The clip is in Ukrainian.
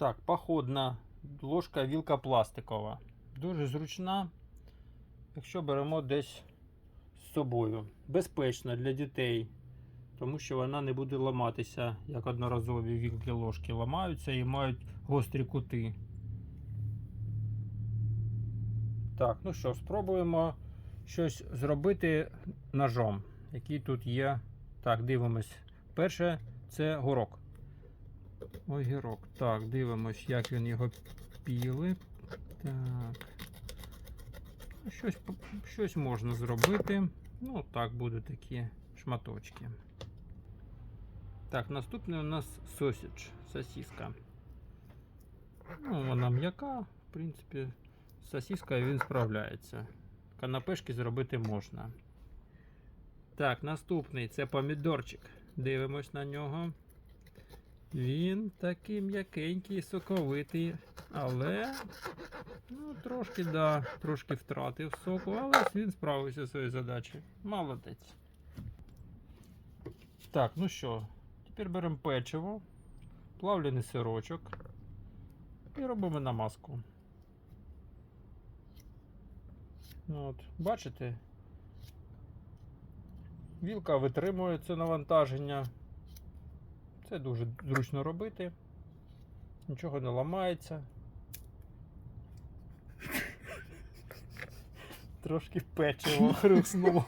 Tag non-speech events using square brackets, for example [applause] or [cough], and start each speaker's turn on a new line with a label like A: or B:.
A: Так, походна ложка вілка пластикова. Дуже зручна, якщо беремо десь з собою. Безпечна для дітей, тому що вона не буде ламатися, як одноразові вілки ложки ламаються і мають гострі кути. Так, ну що, спробуємо щось зробити ножом, який тут є. Так, дивимось. Перше це горок. Огірок. Так, дивимось, як він його піли. Так. Щось, щось можна зробити. Ну, так, будуть такі шматочки. Так, наступний у нас сосідж, сосиска. Ну, вона м'яка, в принципі, з сосискою він справляється. Канапешки зробити можна. Так, наступний це помідорчик. Дивимось на нього. Він такий м'якенький, соковитий, але ну, трошки, да, трошки втратив соку, але він справився зі своєю задачею. Молодець. Так, ну що, тепер беремо печиво, плавлений сирочок і робимо намазку. Ну, От, бачите? Вілка витримує це навантаження. Це дуже зручно робити. Нічого не ламається. Трошки печиво [laughs] хруснуло.